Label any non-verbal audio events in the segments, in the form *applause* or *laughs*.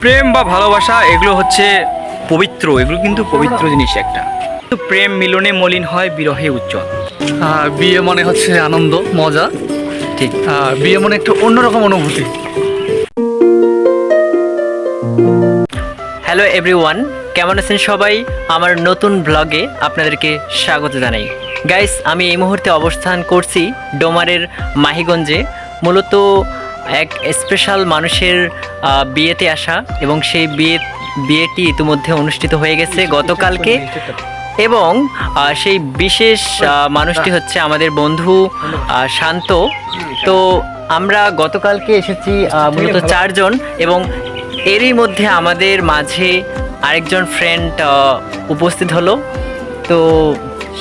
প্রেম বা ভালোবাসা এগুলো হচ্ছে পবিত্র এগুলো কিন্তু পবিত্র জিনিস একটা। কিন্তু প্রেম মিলনে মলিন হয় বিরহে উজ্জ্বল। বিয়ে মানে হচ্ছে আনন্দ মজা। ঠিক। বিয়ে মানে একটা অন্যরকম অনুভূতি। হ্যালো এভরিওয়ান কেমন আছেন সবাই? আমার নতুন ব্লগে আপনাদেরকে স্বাগত জানাই। গাইস আমি এই মুহূর্তে অবস্থান করছি ডোমারের মাহিগঞ্জে। মূলত এক স্পেশাল মানুষের বিয়েতে আসা এবং সেই বিয়ে বিয়েটি ইতিমধ্যে অনুষ্ঠিত হয়ে গেছে গতকালকে এবং সেই বিশেষ মানুষটি হচ্ছে আমাদের বন্ধু শান্ত। তো আমরা গতকালকে এসেছি আহ, মূলত চারজন এবং এরই মধ্যে আমাদের মাঝে আরেকজন ফ্রেন্ড উপস্থিত হলো। তো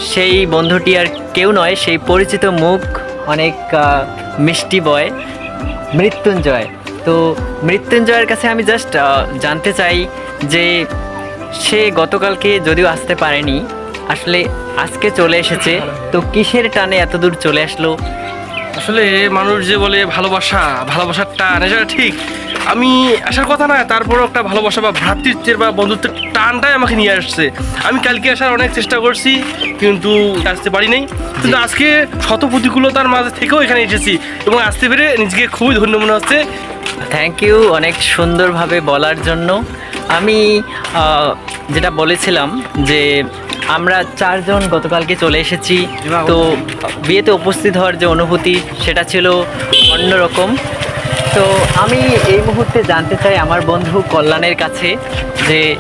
সেই বন্ধুটি আর কেউ নয় সেই পরিচিত মুখ অনেক মিষ্টি বয় মৃত্যুঞ্জয়। তো মৃত্যুঞ্জয়ের কাছে আমি জাস্ট জানতে চাই যে সে গতকালকে যদিও আসতে পারেনি, আসলে আজকে চলে এসেছে, তো কিসের টানে এত দূর চলে আসলো? আসলে মানুষ যে বলে ভালোবাসা, ভালোবাসার টান, এটা ঠিক। আমি আসার কথা না তারপরও একটা ভালোবাসা বা ভ্রাতৃত্বের বা বন্ধুত্বের টানটাই আমাকে নিয়ে আসছে। আমি কালকে আসার অনেক চেষ্টা করছি কিন্তু আসতে পারি নাই। কিন্তু আজকে শত প্রতিকূলতার মাঝে থেকেও এখানে এসেছি এবং আসতে পেরে নিজেকে খুবই ধন্য মনে হচ্ছে। থ্যাংক ইউ অনেক সুন্দরভাবে বলার জন্য। আমি যেটা বলেছিলাম যে আমরা চারজন গতকালকে চলে এসেছি। তো বিয়েতে উপস্থিত হওয়ার যে অনুভূতি সেটা ছিল অন্যরকম। তো আমি এই মুহূর্তে জানতে চাই আমার বন্ধু কল্যাণের কাছে যে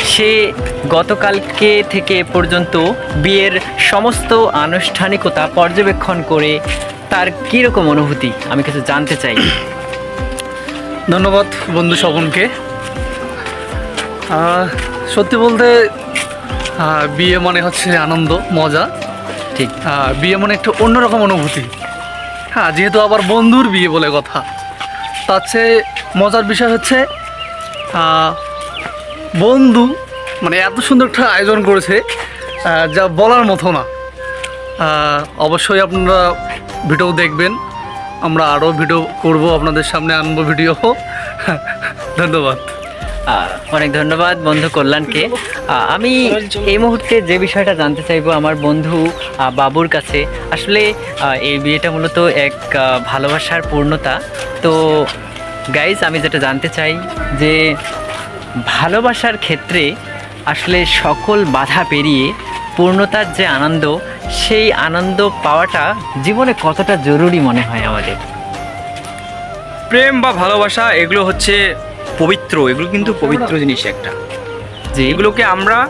সে গতকালকে থেকে পর্যন্ত বিয়ের সমস্ত আনুষ্ঠানিকতা পর্যবেক্ষণ করে তার কীরকম অনুভূতি? আমি কিছু জানতে চাই। *clears throat* ধন্যবাদ বন্ধু স্বপনকে। সত্যি বলতে বিয়ে মানে হচ্ছে আনন্দ মজা। ঠিক। বিয়ে মানে একটা অন্যরকম অনুভূতি। হ্যাঁ যেহেতু আবার বন্ধুর বিয়ে বলে কথা। তার চেয়ে মজার বিষয় হচ্ছে বন্ধু মানে এত সুন্দর একটা আয়োজন করেছে যা বলার মতো না। অবশ্যই আপনারা ভিডিও দেখবেন, আমরা আরও ভিডিও করব, আপনাদের সামনে আনব ভিডিও। *laughs* ধন্যবাদ। অনেক ধন্যবাদ বন্ধু কল্যাণকে। আমি এই মুহূর্তে যে বিষয়টা জানতে চাইব আমার বন্ধু বাবুর কাছে। আসলে এই বিয়েটা মূলত এক ভালোবাসার পূর্ণতা। তো গাইজ আমি যেটা জানতে চাই যে, ভালোবাসার ক্ষেত্রে আসলে সকল বাধা পেরিয়ে পূর্ণতার যে আনন্দ, সেই আনন্দ পাওয়াটা জীবনে কতটা জরুরি মনে হয় আমাদের? প্রেম বা ভালোবাসা, এগুলো হচ্ছে পবিত্র এগুলো কিন্তু পবিত্র জিনিস একটা। যে এগুলোকে আমরা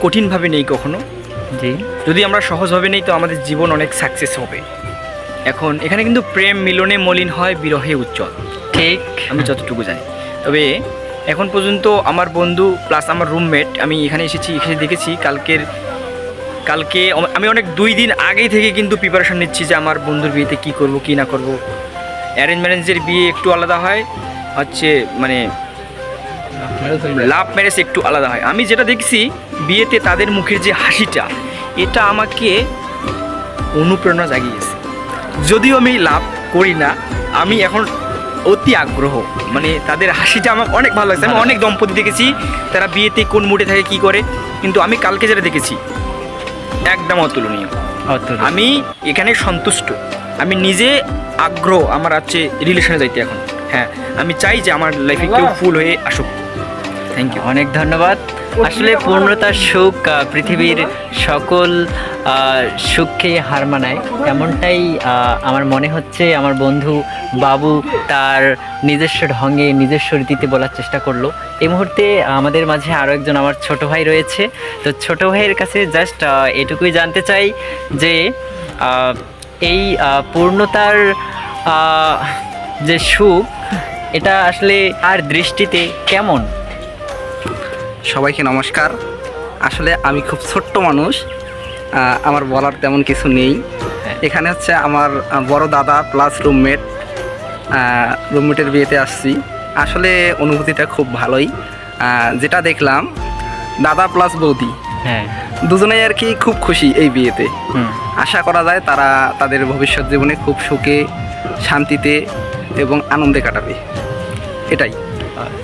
কঠিনভাবে নেই কখনো। জি। যদি আমরা সহজভাবে নেই তো আমাদের জীবন অনেক সাকসেস হবে। এখন এখানে কিন্তু প্রেম মিলনে মলিন হয় বিরহে উজ্জ্বল। ঠিক। আমি যতটুকু জানি। তবে এখন পর্যন্ত আমার বন্ধু প্লাস আমার রুমমেট আমি এখানে এসেছি এখানে দেখেছি কালকের কালকে আমি অনেক দুই দিন আগেই থেকে কিন্তু প্রিপারেশন নিচ্ছি যে আমার বন্ধুর বিয়েতে কি করব কি না করব। অ্যারেঞ্জ ম্যারেঞ্জের বিয়ে একটু আলাদা হয়। হচ্ছে মানে লাভ ম্যারেজ একটু আলাদা হয়। আমি যেটা দেখছি বিয়েতে তাদের মুখের যে হাসিটা এটা আমাকে অনুপ্রেরণা জাগিয়েছে। যদিও আমি লাভ করি না আমি এখন অতি আগ্রহ। মানে তাদের হাসিটা আমার অনেক ভালো লাগছে। আমি অনেক দম্পতি দেখেছি তারা বিয়েতে কোন মুডে থাকে কি করে। কিন্তু আমি কালকে যেটা দেখেছি একদম অতুলনীয়। অতুল আমি এখানে সন্তুষ্ট। আমি নিজে আগ্রহ আমার আছে রিলেশনে যাইতে এখন। হ্যাঁ আমি চাই যে আমার লাইফে কেউ ফুল হয়ে আসুক। থ্যাংক ইউ অনেক ধন্যবাদ। আসলে পূর্ণতার সুখ পৃথিবীর সকল সুখকে হার মানায়। এমনটাই আমার মনে হচ্ছে আমার বন্ধু বাবু তার নিজস্ব ঢঙ্গে নিজস্ব রীতিতে বলার চেষ্টা করল। এই মুহূর্তে আমাদের মাঝে আরও একজন আমার ছোট ভাই রয়েছে। তো ছোট ভাইয়ের কাছে জাস্ট এটুকুই জানতে চাই যে এই পূর্ণতার যে সুখ এটা আসলে আর দৃষ্টিতে কেমন? সবাইকে নমস্কার। আসলে আমি খুব ছোট্ট মানুষ আমার বলার তেমন কিছু নেই। হ্যাঁ। এখানে হচ্ছে আমার বড় দাদা প্লাস রুমমেট রুমমেটের বিয়েতে আসছি। আসলে অনুভূতিটা খুব ভালোই। যেটা দেখলাম দাদা প্লাস বৌদি হ্যাঁ। দুজনেই আর কি খুব খুশি এই বিয়েতে। আশা করা যায় তারা তাদের ভবিষ্যৎ জীবনে খুব সুখে শান্তিতে এবং আনন্দে কাটাবে। এটাই।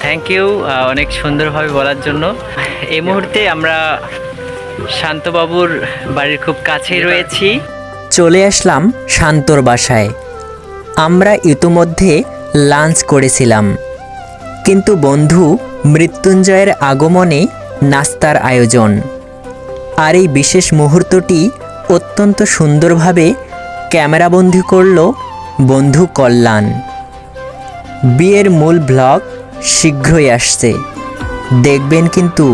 থ্যাংক ইউ অনেক সুন্দরভাবে বলার জন্য। এই মুহূর্তে আমরা শান্তবাবুর বাড়ির খুব কাছেই রয়েছি। চলে আসলাম শান্তর বাসায়। আমরা ইতোমধ্যে লাঞ্চ করেছিলাম। কিন্তু বন্ধু মৃত্যুঞ্জয়ের আগমনে নাস্তার আয়োজন। আর এই বিশেষ মুহূর্তটি অত্যন্ত সুন্দরভাবে ক্যামেরাবন্দি করল বন্ধু কল্যাণ। বিয়ের মূল ব্লগ শীঘ্রই আসছে। দেখবেন কিন্তু।